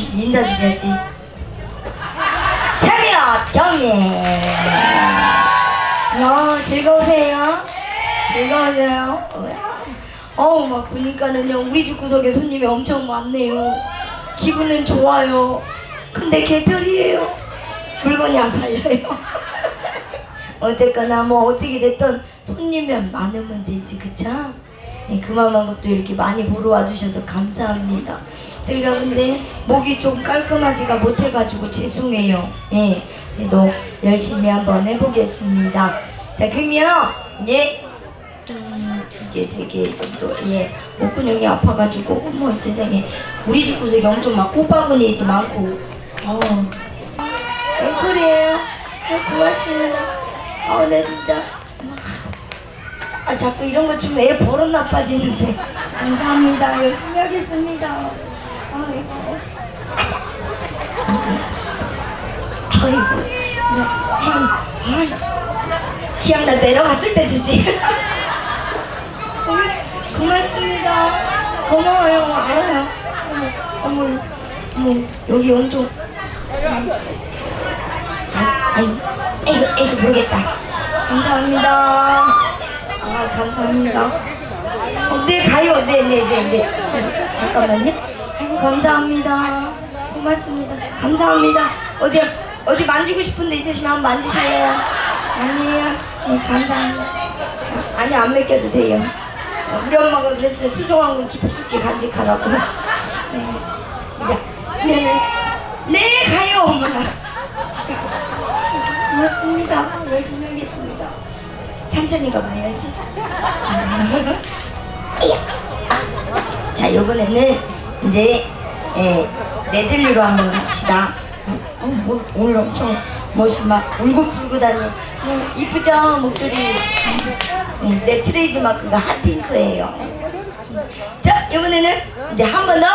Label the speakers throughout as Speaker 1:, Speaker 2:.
Speaker 1: 인사드려야지. 차렷 경례. 어, 즐거우세요? 즐거우세요? 어우, 막 보니까는요, 우리 집 구석에 손님이 엄청 많네요. 기분은 좋아요. 근데 개털이에요. 물건이 안 팔려요. 어쨌거나 뭐 어떻게 됐든 손님이 많으면 되지, 그쵸? 예, 그만한 것도 이렇게 많이 보러 와주셔서 감사합니다. 근데 목이 좀 깔끔하지가 못해가지고 죄송해요. 예, 그래도 열심히 한번 해보겠습니다. 자, 그러면 예, 음, 두 개, 세 개 정도 예, 목근형이 아파가지고 어머 세상에 우리 집 구석에 엄청 막 꽃바구니도 많고 어, 앵콜이에요. 아, 고맙습니다. 아, 네 진짜. 아, 자꾸 이런 거 주면 애 버릇 나빠지는데. 감사합니다. 열심히 하겠습니다. 아이고. 아자. 아이고. 아, 아, 그냥 나 내려갔을 때 주지. 고맙습니다. 고마워요. 알아요. 어머, 어머, 어머, 여기 엄청. 아, 아이고, 에이구, 에이구, 모르겠다. 감사합니다. 아, 감사합니다. 어, 네, 가요. 네, 네, 네, 네. 잠깐만요. 감사합니다. 고맙습니다. 감사합니다. 어디, 어디 만지고 싶은 데 있으시면 한번 만지실래요? 아니에요. 네, 감사합니다. 아니, 안 맡겨도 돼요. 어, 우리 엄마가 그랬어요. 수정한 건 깊숙이 간직하라고. 네. 자, 그러면은, 네, 가요, 어머나. 고맙습니다. 열심히 하겠습니다. 천천히 가봐야지. 자, 이번에는 이제 예, 메들리로 한번 갑시다. 어, 뭐, 오늘 엄청 멋있 막 울긋불긋하네. 어, 이쁘죠 목도리. 예, 내 트레이드 마크가 핫핑크예요. 자, 이번에는 이제 한 번 더.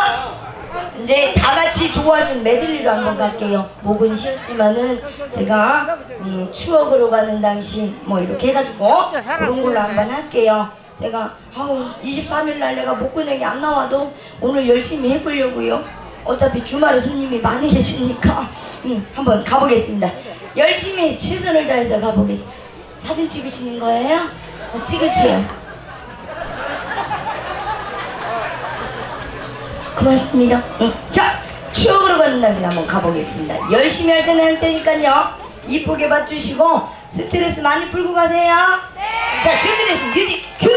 Speaker 1: 이제 다 같이 좋아하시는 메들리로 한번 갈게요. 목은 쉬었지만은 제가 음, 추억으로 가는 당신 뭐 이렇게 해가지고 그런 걸로 한번 할게요. 제가 아우 23일 날 내가 목근육이 안 나와도 오늘 열심히 해보려고요. 어차피 주말에 손님이 많이 계시니까 음, 한번 가보겠습니다. 열심히 최선을 다해서 가보겠습니다. 사진 찍으시는 거예요? 어, 찍으세요. 고맙습니다. 응. 자, 추억으로 가는 날씨 한번 가보겠습니다. 열심히 할 때는 할 테니까요. 이쁘게 봐주시고 스트레스 많이 풀고 가세요. 자, 준비됐습니다. 뮤직 큐!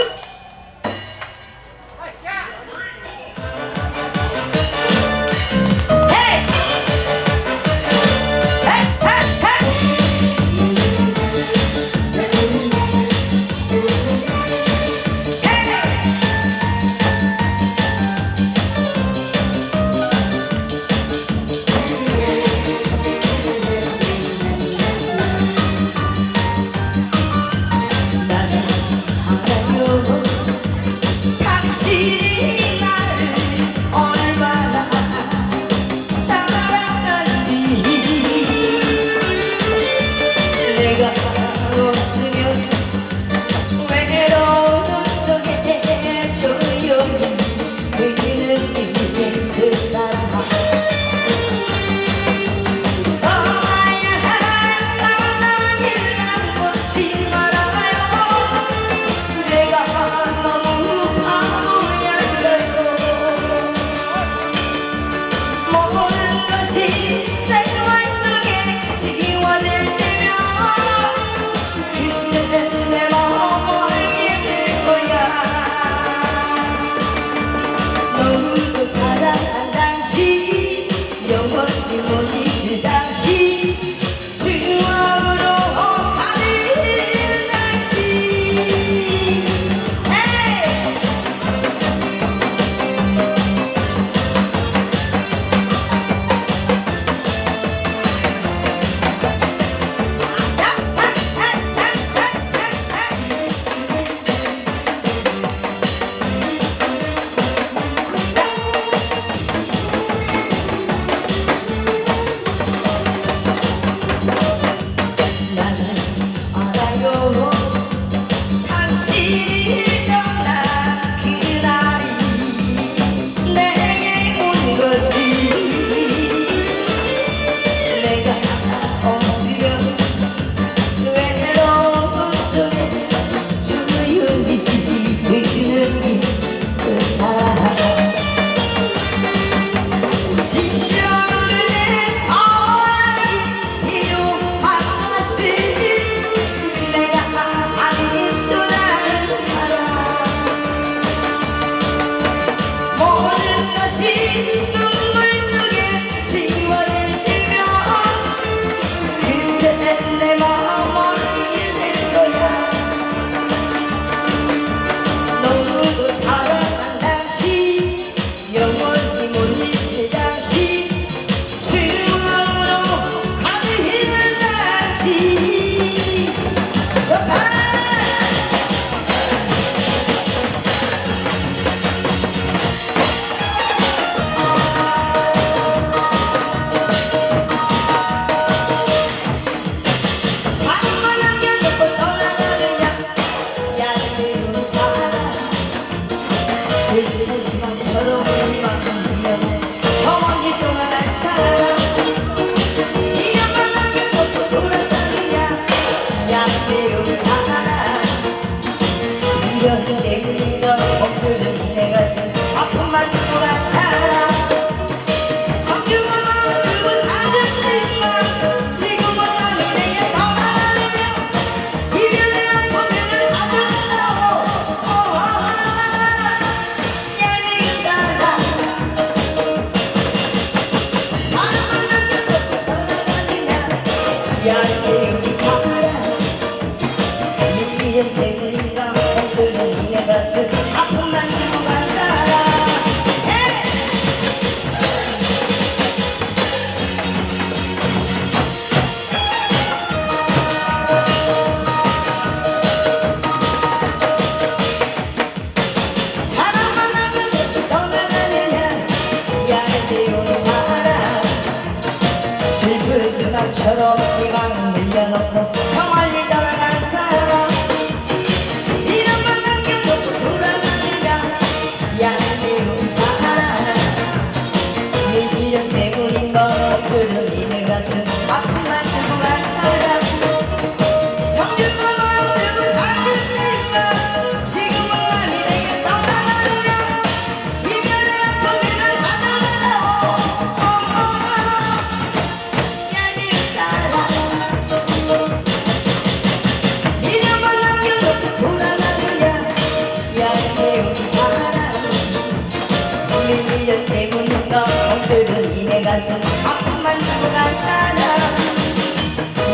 Speaker 1: 가슴 아픔만 들고 간 사람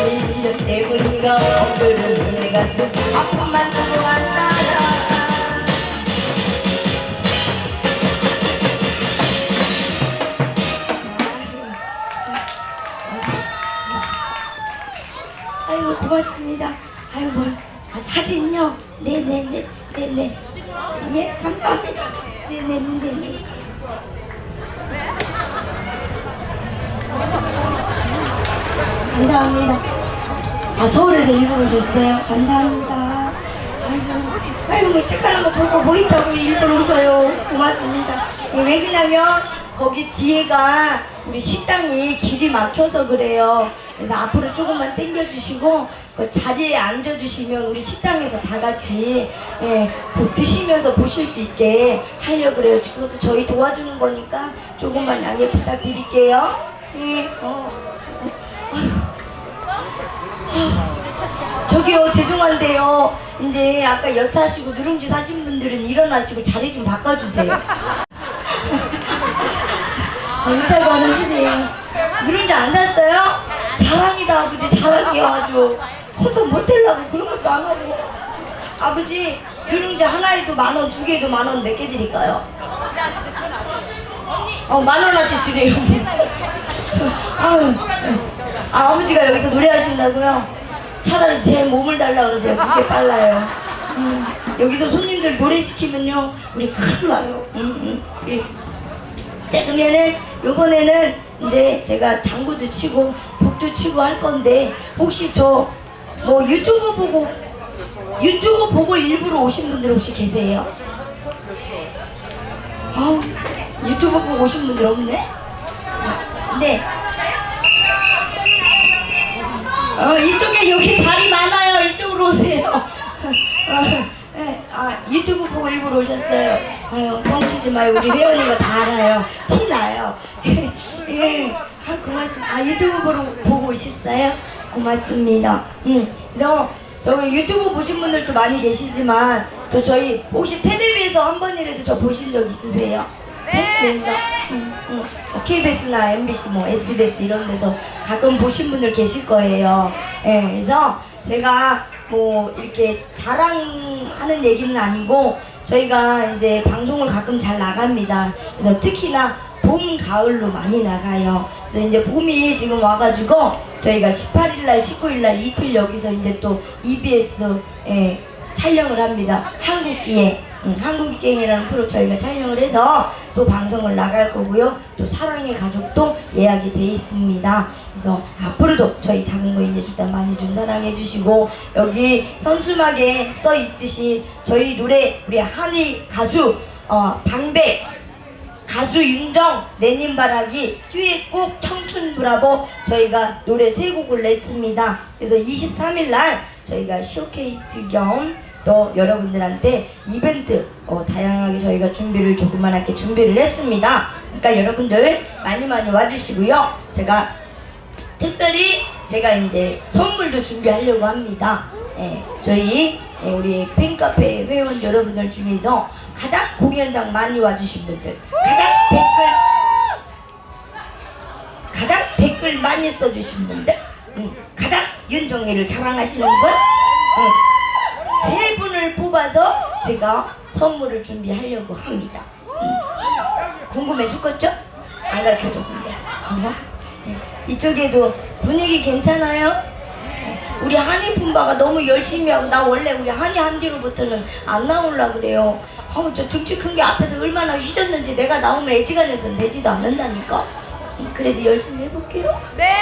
Speaker 1: 밀려 때문인가 엉클은 이내 가슴 아픔만 들고 간 사람 아이고 고맙습니다. 아이고 뭘 아, 사진요? 네네네 네네 예 감사합니다. 네네네네. 감사합니다. 아 서울에서 일본 오셨어요? 감사합니다. 아이고 아이고 뭐 착한 거 보고 뭐 있다고 일본 오셔요. 고맙습니다. 예, 왜냐면 거기 뒤에가 우리 식당이 길이 막혀서 그래요. 그래서 앞으로 조금만 당겨주시고 그 자리에 앉아주시면 우리 식당에서 다 같이 예, 뭐 드시면서 보실 수 있게 하려 고 그래요. 그것도 저희 도와주는 거니까 조금만 양해 부탁드릴게요. 예, 어. 저기요 죄송한데요. 이제 아까 여사하시고 누룽지 사신 분들은 일어나시고 자리 좀 바꿔주세요. 의자가 하시네요. 누룽지 안 샀어요? 자랑이다 아버지. 자랑이요 아주. 커서 못되려고 그런 것도 안 하고. 아버지 누룽지 하나에도 만원 두 개에도 만원 몇 개 드릴까요? 어 만원어치 드려요. 아유, 아, 아버지가 여기서 노래하신다고요? 차라리 제 몸을 달라 그러세요. 그게 빨라요. 음, 여기서 손님들 노래 시키면요, 우리 큰일 나요. 음, 음, 우리. 자, 그러면은, 요번에는 이제 제가 장구도 치고, 북도 치고 할 건데, 혹시 저, 뭐 유튜브 보고, 유튜브 보고 일부러 오신 분들 혹시 계세요? 아 유튜브 보고 오신 분들 없네? 네. 어, 이쪽에 여기 자리 많아요. 이쪽으로 오세요. 어, 네, 아, 유튜브 보고 일부러 오셨어요. 아유, 뻥치지 마요. 우리 회원님 거다 알아요. 티 나요. 예, 아, 고맙습니다. 아, 유튜브 보러, 보고 오셨어요? 고맙습니다. 음, 너, 저기 유튜브 보신 분들도 많이 계시지만, 또 저희, 혹시 테레비에서 한 번이라도 저 보신 적 있으세요? 네. 응, 응. KBS나 MBC, 뭐 SBS 이런 데서 가끔 보신 분들 계실 거예요. 예, 그래서 제가 뭐 이렇게 자랑하는 얘기는 아니고 저희가 이제 방송을 가끔 잘 나갑니다. 그래서 특히나 봄, 가을로 많이 나가요. 그래서 이제 봄이 지금 와가지고 저희가 18일날, 19일날 이틀 여기서 이제 또 EBS에 촬영을 합니다. 한국기에. 음, 한국기행이라는 프로 저희가 촬영을 해서 또 방송을 나갈 거고요. 또 사랑의 가족도 예약이 돼 있습니다. 그래서 앞으로도 저희 작은 거 인제 식단 많이 좀 사랑해 주시고 여기 현수막에 써 있듯이 저희 노래 우리 한이 가수 어, 방배 가수 윤정 내님바라기 듀엣곡 청춘 브라보 저희가 노래 세 곡을 냈습니다. 그래서 23일 날 저희가 쇼케이스 겸 또 여러분들한테 이벤트 어, 다양하게 저희가 준비를 조그만하게 준비를 했습니다. 그러니까 여러분들 많이 많이 와주시고요. 제가 특별히 제가 이제 선물도 준비하려고 합니다. 예, 저희 예, 우리 팬카페 회원 여러분들 중에서 가장 공연장 많이 와주신 분들, 가장 댓글 가장 댓글 많이 써주신 분들, 음, 가장 윤정이를 사랑하시는 분, 음, 세 분을 뽑아서 제가 선물을 준비하려고 합니다. 음, 궁금해 죽겠죠? 안 가르쳐줘 근데. 어? 네. 이쪽에도 분위기 괜찮아요? 우리 한이 품바가 너무 열심히 하고 나 원래 우리 한이 한디로부터는 안 나오려 그래요. 어머 저 등치 큰 게 앞에서 얼마나 휘졌는지 내가 나오면 애지간해서 되지도 않는다니까. 음, 그래도 열심히 해볼게요.
Speaker 2: 네.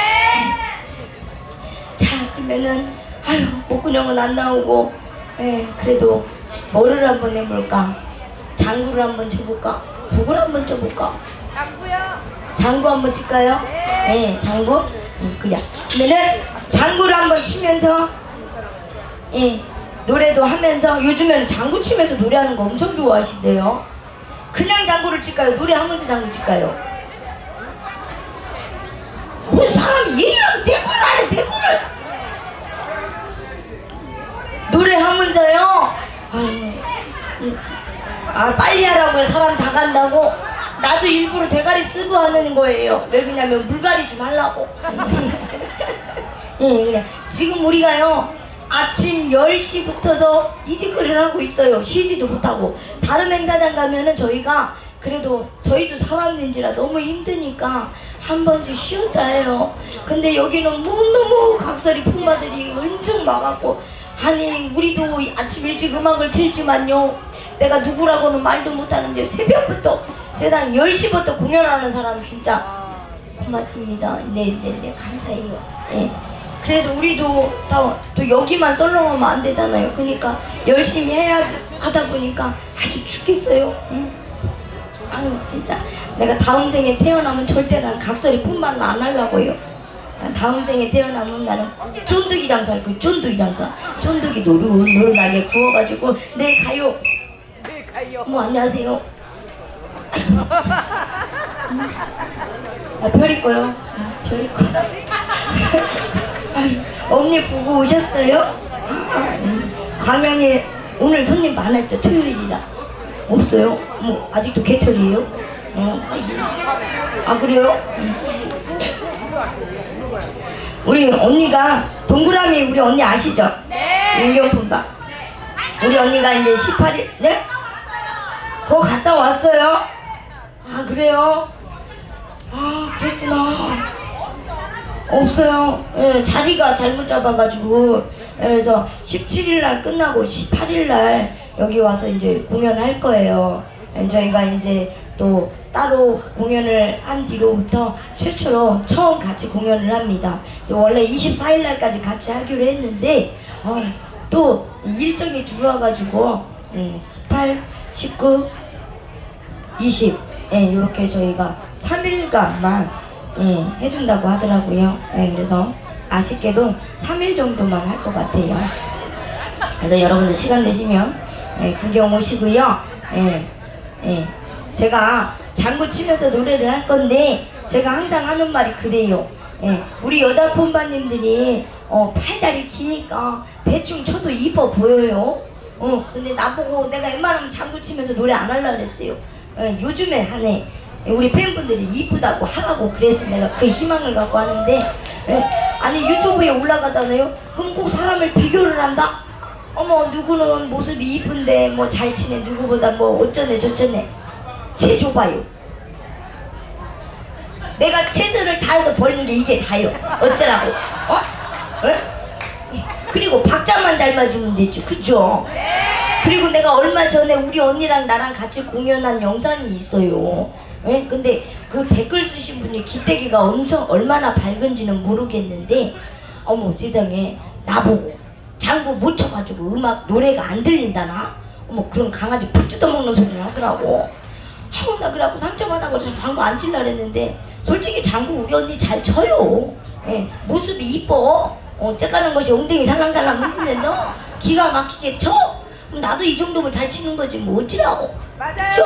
Speaker 1: 자 그러면은 아유 목구녕은 안 나오고 예 그래도 뭐를 한번 해볼까 장구를 한번 쳐볼까 북을 한번 쳐볼까
Speaker 2: 장구요.
Speaker 1: 장구 한번 칠까요? 예, 장구. 음, 그냥. 그러면은 장구를 한번 치면서 예, 노래도 하면서 요즘에는 장구 치면서 노래하는 거 엄청 좋아하신대요. 그냥 장구를 칠까요? 노래하면서 장구 칠까요? 무슨 사람이 얘기랑 대꾸를 하네 대꾸를 노래하면서요? 아유, 음, 아 빨리 하라고요. 사람 다 간다고? 나도 일부러 대가리 쓰고 하는 거예요. 왜 그러냐면 물갈이 좀 하려고. 예 그래. 지금 우리가요 아침 10시부터서 이직거리를 하고 있어요. 쉬지도 못하고. 다른 행사장 가면은 저희가 그래도 저희도 사람인지라 너무 힘드니까 한 번씩 쉬었다 해요. 근데 여기는 너무너무 각설이 풍마들이 엄청 많았고 아니 우리도 아침 일찍 음악을 틀지만요 내가 누구라고는 말도 못하는데 새벽부터 세상 10시부터 공연하는 사람 진짜 고맙습니다. 네네네 감사해요. 예. 그래서 우리도 다, 또 여기만 썰렁하면 안 되잖아요. 그러니까 열심히 해야 하다 보니까 아주 죽겠어요. 응? 아유 진짜 내가 다음 생에 태어나면 절대 난 각설이 풍만은 안 하려고요. 난 다음 생에 태어나면 나는 쫀득이 장사 할 거예요. 쫀득이 장사. 쫀득이 노릇노릇하게 구워가지고 네 가요. 뭐 안녕하세요. 아, 별이 거요. 아, 별이 거. 아유, 언니 보고 오셨어요? 아, 음, 광양에 오늘 손님 많았죠 토요일이라 없어요? 뭐 아직도 개털이에요? 어, 아 그래요? 음. 우리 언니가 동그라미 우리 언니 아시죠? 네. 윤경품바. 우리 언니가 이제 18일 네? 거 갔다 왔어요? 아 그래요? 아 그랬구나 없어요 예, 자리가 잘못 잡아가지고 예, 그래서 17일 날 끝나고 18일 날 여기 와서 이제 공연할 거예요 예, 저희가 이제 또 따로 공연을 한 뒤로부터 최초로 처음 같이 공연을 합니다 원래 24일 날까지 같이 하기로 했는데 어, 또 일정이 들어와가지고 음, 18, 19, 20, 예, 이렇게 저희가 3일간만 예, 해준다고 하더라고요. 예, 그래서 아쉽게도 3일 정도만 할 것 같아요. 그래서 여러분들 시간 되시면 예, 구경 오시고요. 예, 예, 제가 장구 치면서 노래를 할 건데 제가 항상 하는 말이 그래요. 예, 우리 여자 폰바님들이 어, 팔다리 기니까 대충 쳐도 이뻐 보여요. 어, 근데 나보고 내가 웬만하면 장구 치면서 노래 안 하려고 그랬어요. 예, 요즘에 하네. 우리 팬분들이 이쁘다고 하라고 그래서 내가 그 희망을 갖고 하는데 예, 아니 유튜브에 올라가잖아요. 그럼 꼭 사람을 비교를 한다. 어머 누구는 모습이 이쁜데 뭐 잘 치네 누구보다 뭐 어쩌네 저쩌네. 제 줘봐요. 내가 최선을 다해서 버리는 게 이게 다요. 어쩌라고? 어? 어? 그리고 박자만 잘 맞으면 되지, 그죠? 그리고 내가 얼마 전에 우리 언니랑 나랑 같이 공연한 영상이 있어요. 예? 근데 그 댓글 쓰신 분이 기대기가 엄청 얼마나 밝은지는 모르겠는데 어머 세상에 나보고 장구 못 쳐가지고 음악 노래가 안 들린다나? 어머 그런 강아지 푹 뜯어먹는 소리를 하더라고. 아우 나 그래갖고 상처받아서 장구 안 칠라 그랬는데 솔직히 장구 우리 언니 잘 쳐요. 예, 모습이 이뻐. 어, 째까는 것이 엉덩이 살랑살랑 흔들면서 기가 막히게 쳐. 그럼 나도 이 정도면 잘 치는 거지 뭐 어찌라고. 죠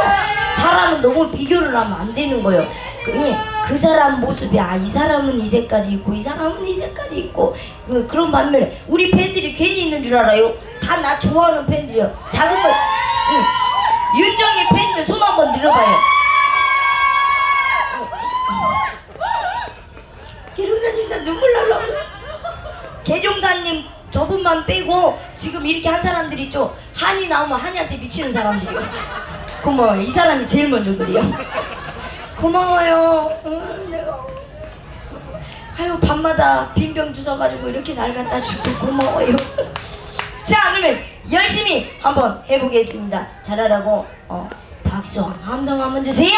Speaker 1: 사람은 너무 비교를 하면 안 되는 거예요. 그, 예, 그 사람 모습이 아 이 사람은 이 색깔이 있고 이 사람은 이 색깔이 있고 그, 그런 반면에 우리 팬들이 괜히 있는 줄 알아요. 다 나 좋아하는 팬들이요. 작은 거 응. 윤정이 팬들 손 한번 들어봐요. 기름사님 나 눈물 날라. 개종사님 저분만 빼고 지금 이렇게 한 사람들 있죠. 한이 나오면 한이한테 미치는 사람들이요. 고마워요. 이 사람이 제일 먼저 그래요. 고마워요. 응, 내가. 아유 밤마다 빈병 주워가지고 이렇게 날 갖다 주고 고마워요. 자 그러면 열심히 한번 해보겠습니다. 잘하라고 어, 박수 함성 한번 주세요.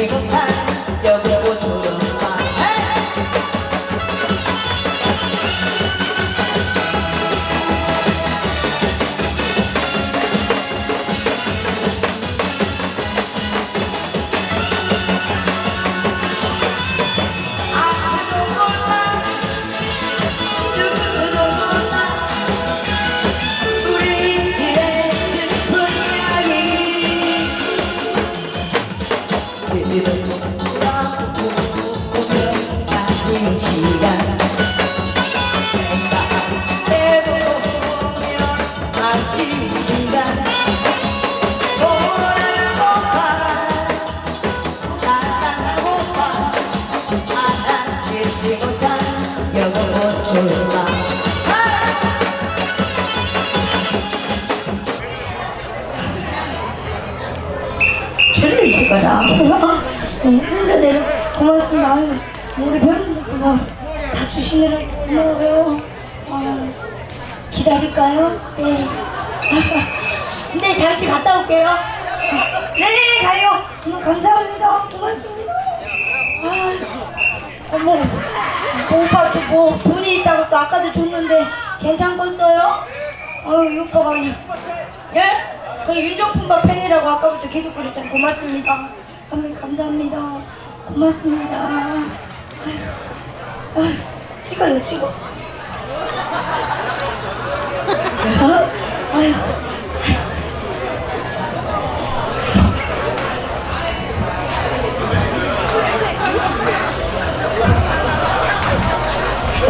Speaker 1: 지금 시느라 고마워요. 아, 기다릴까요? 네. 네, 잠시 갔다 올게요. 네네, 가요. 음, 감사합니다. 고맙습니다. 아, 어머, 그 오빠 또 뭐 돈이 있다고 또 아까도 줬는데 괜찮겠어요? 아유, 이 오빠가 아니. 예? 그 윤정품밥 팬이라고 아까부터 계속 그랬잖아. 고맙습니다. 어머니 감사합니다. 고맙습니다. 아유, 아유, 찍어요, 찍어.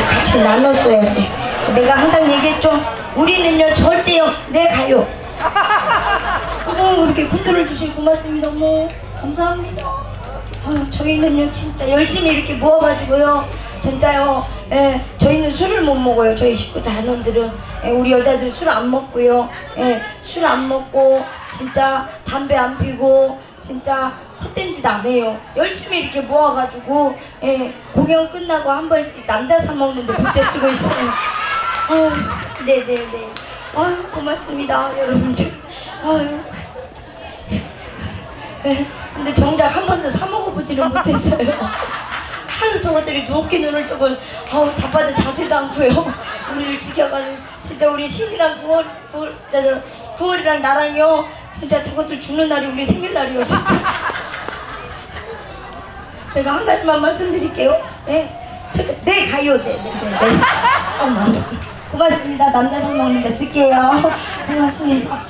Speaker 1: 같이 나눴어야지. 내가 항상 얘기했죠. 우리는요 절대요 내 가요. 어머 이렇게 군도를 주시고 고맙습니다. 어머 감사합니다. 아유, 저희는요 진짜 열심히 이렇게 모아가지고요 진짜요. 예, 저희는 술을 못 먹어요. 저희 식구 단원들은 예, 우리 여자들 술 안 먹고요. 예, 술 안 먹고 진짜 담배 안 피고 진짜 헛된 짓 안 해요. 열심히 이렇게 모아가지고 예, 공연 끝나고 한 번씩 남자 사 먹는데 그때 쓰고 있어요. 아유, 네네네. 아유 고맙습니다 여러분들. 예, 근데 정작 한 번도 사 먹어보지는 못했어요. 아유 저것들이 높게 눈을 뜨고 아우 답답해 자지도 않고요. 우리를 지켜가지고 진짜 우리 신이랑 구월 구월 저, 저 구월이랑 나랑요 진짜 저것들 죽는 날이 우리 생일날이요 진짜. 제가 한 가지만 말씀드릴게요. 네, 저, 네 가요, 네, 네, 네, 네. 어머, 고맙습니다. 남자 사 먹는데 쓸게요. 고맙습니다.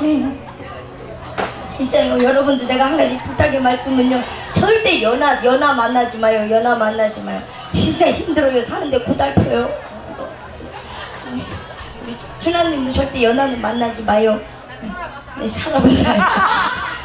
Speaker 1: 네. 진짜요, 여러분들 내가 한 가지 부탁의 말씀은요. 절대 연하 연하 만나지 마요. 연하 만나지 마요. 진짜 힘들어요. 사는데 고달퍼요. 우리 준하님도 절대 연하는 만나지 마요. 네, 사람을 살죠.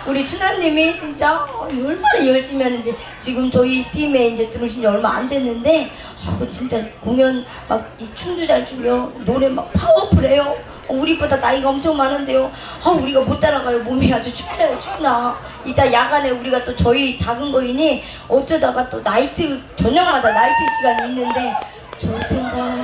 Speaker 1: 우리 준하님이 진짜 얼마나 열심히 하는지 지금 저희 팀에 이제 들어오신 지 얼마 안 됐는데 어, 진짜 공연 막 이 춤도 잘 추고요. 노래 막 파워풀해요. 어, 우리보다 나이가 엄청 많은데요. 아 우리가 못 따라가요. 몸이 아주 춥네요. 춥나 이따 야간에 우리가 또 저희 작은 거이니 어쩌다가 또 나이트 저녁마다 나이트 시간이 있는데 좋텐다.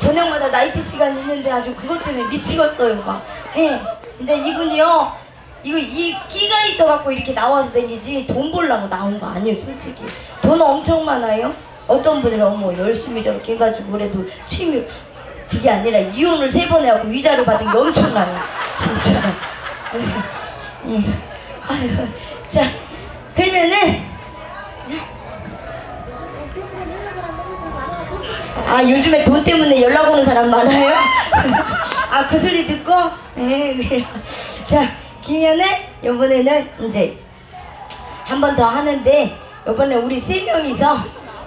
Speaker 1: 저녁마다 나이트 시간이 있는데 아주 그것 때문에 미치겠어요. 막. 예. 근데 이분이요 이거 이 끼가 있어갖고 이렇게 나와서 다니지 돈 벌라고 나온 거 아니에요 솔직히 돈 엄청 많아요 어떤 분들은 어머 열심히 저렇게 해가지고 그래도 취미 그게 아니라 이혼을 세 번 해갖고 위자료 받은 게 엄청나요 진짜 예. 아유 자 그러면은 아 요즘에 돈 때문에 연락 오는 사람 많아요? 아 그 소리 듣고? 네 그래요 자 그러면은 이번에는 이제 한 번 더 하는데 이번에 우리 세 명이서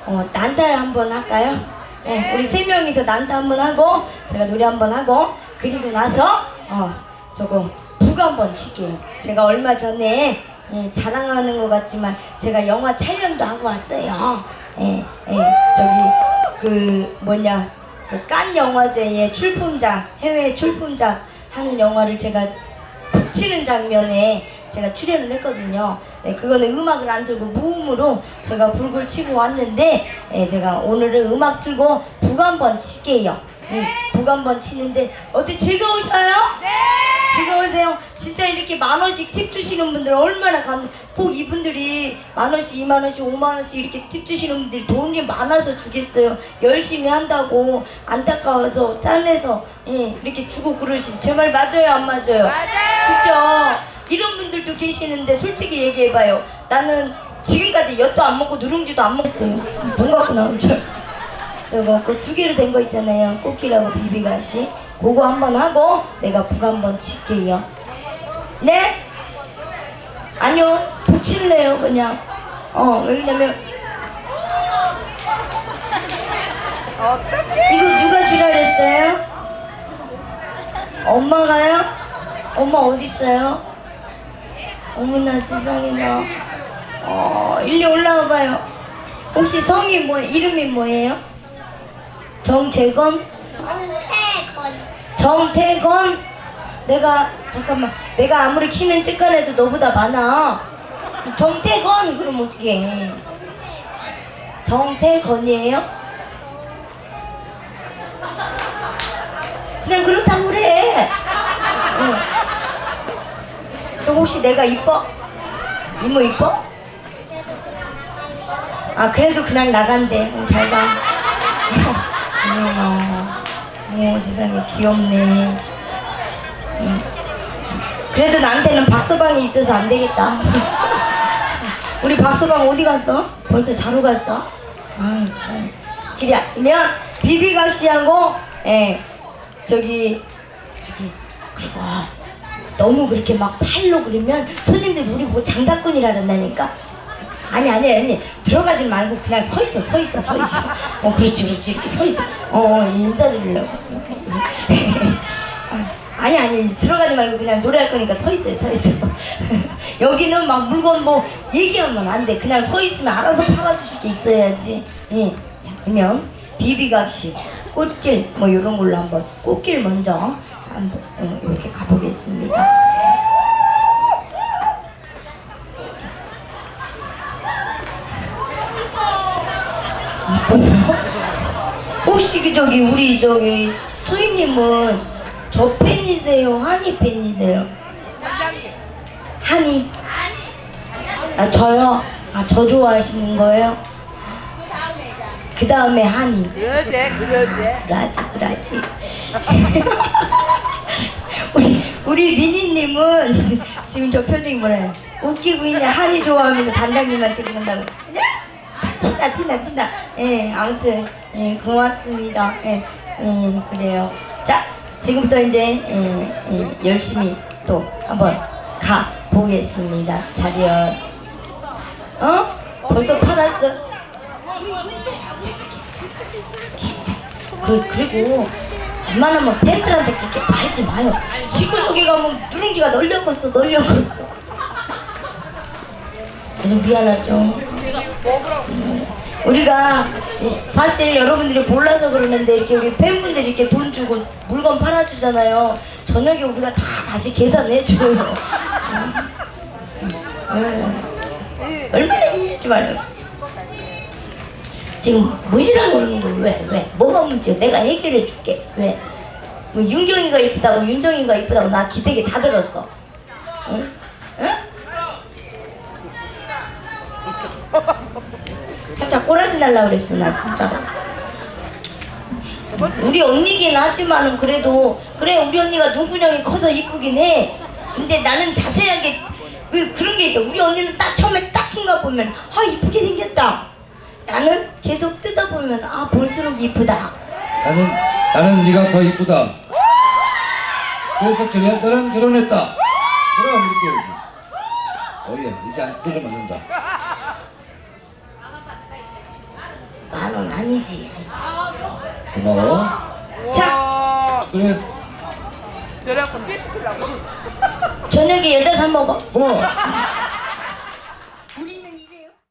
Speaker 1: 어, 난타를 한번 할까요? 네 우리 세 명이서 난타 한번 하고 제가 노래 한 번 하고 그리고 나서 어 저거 북 한 번 칠게요 제가 얼마 전에 예, 자랑하는 것 같지만 제가 영화 촬영도 하고 왔어요 예, 예, 저기 그 뭐냐 그 깐 영화제의 출품작 해외 출품작 하는 영화를 제가 붙이는 장면에 제가 출연을 했거든요. 네, 그거는 음악을 안 들고 무음으로 제가 불을 치고 왔는데 예, 제가 오늘은 음악 틀고 북 한번 칠게요. 음, 북 한 번 치는데 어때 즐거우셔요? 네. 즐거우세요? 진짜 이렇게 만 원씩 팁 주시는 분들 얼마나 감, 꼭 이분들이 만 원씩, 이만 원씩, 오만 원씩 이렇게 팁 주시는 분들이 돈이 많아서 주겠어요. 열심히 한다고 안타까워서 짠해서 예, 이렇게 주고 그러시지. 제 말 맞아요, 안 맞아요? 맞아요. 그죠? 이런 분들도 계시는데 솔직히 얘기해봐요. 나는 지금까지 엿도 안 먹고 누룽지도 안 먹었어요. 돈 갖고 나온 줄. 저거 그두 개로 된 거 있잖아요. 꽃기라고 비비가시. 그거 한번 하고 내가 북 한번 칠게요. 네? 아니요. 붙일래요 그냥. 어 왜냐면 이거 누가 주라 그랬어요? 엄마가요? 엄마 어디 있어요? 어머나 세상에나. 어 일리 올라와 봐요. 혹시 성이 뭐 이름이 뭐예요? 정재건?
Speaker 2: 태건
Speaker 1: 정태건? 내가 잠깐만 내가 아무리 키는 찌꺼내도 너보다 많아 정태건 그럼 어떡해 정태건이에요? 그냥 그렇다고 그래 응. 너 혹시 내가 이뻐? 이모 이뻐? 아 그래도 그냥 나간대 응, 잘가 어머 어머 세상에 귀엽네 응. 그래도 나한테는 박서방이 있어서 안 되겠다 우리 박서방 어디 갔어? 벌써 자러 갔어? 아 참. 그래 그러면 비비각 씨하고 예 저기 저기 그리고 너무 그렇게 막 팔로 그러면 손님들이 우리 뭐 장사꾼이라 그런다니까 아니 아니 아니. 들어가지 말고 그냥 서 있어 서 있어 서 있어. 어 그렇지 그렇지. 이렇게 서 있어. 어 인사드리려고 아, 아니 아니. 들어가지 말고 그냥 노래할 거니까 서 있어요 서 있어. 여기는 막 물건 뭐 얘기하면 안 돼. 그냥 서 있으면 알아서 팔아주실 게 있어야지. 예자 그러면 비비각시 꽃길 뭐 이런 걸로 한번 꽃길 먼저 한번 어, 이렇게 가보겠습니다. 혹시 그 저기 우리 저기 소희님은 저 팬이세요? 한이 팬이세요? 한이. 아 저요? 아 저 좋아하시는 거예요? 그 다음에 한이.
Speaker 2: 그러지 그러지
Speaker 1: 그라지 그라지 우리 우리 미니님은 지금 저 표정이 뭐래요 웃기고 있냐 한이 좋아하면서 단장님한테 그런다고 티나 티나 티나 예 아무튼 예 고맙습니다. 예, 예 그래요. 자 지금부터 이제 예, 예, 열심히 또 한번 가 보겠습니다. 자리요 어? 벌써 팔았어? 그, 그리고 웬만하면 팬들한테 그렇게 말지 마요. 지구 속에 가면 누룽지가 널렸겠어. 좀 미안하죠. 음, 우리가 사실 여러분들이 몰라서 그러는데 이렇게 우리 팬분들이 이렇게 돈 주고 물건 팔아주잖아요. 저녁에 우리가 다 다시 계산해줘요. 음, 음. 얼마나 힘들지 말아요. 지금 무시라고 그러는 거 왜? 왜? 뭐가 문제야? 내가 해결해 줄게. 왜? 뭐 윤경이가 이쁘다고 윤정이가 이쁘다고 나 기대게 다 들었어. 응? 응? 살짝 꼬라지 날라 그랬어 나 진짜로. 우리 언니긴 하지만은 그래도 그래 우리 언니가 눈구녕이 커서 이쁘긴 해. 근데 나는 자세하게 그 그런 게 있다. 우리 언니는 딱 처음에 딱 순간 보면 아 이쁘게 생겼다. 나는 계속 뜯어보면 아 볼수록 이쁘다.
Speaker 3: 나는 나는 네가 더 이쁘다. 그래서 그래 너랑 결혼했다. 그럼 이렇게 해야지. 어예 이제 안 뜯어 맞는다.
Speaker 1: 만원 아니지.
Speaker 3: 고마워.
Speaker 1: 자
Speaker 3: 그래
Speaker 1: 저녁에 여자 사 먹어.
Speaker 3: 뭐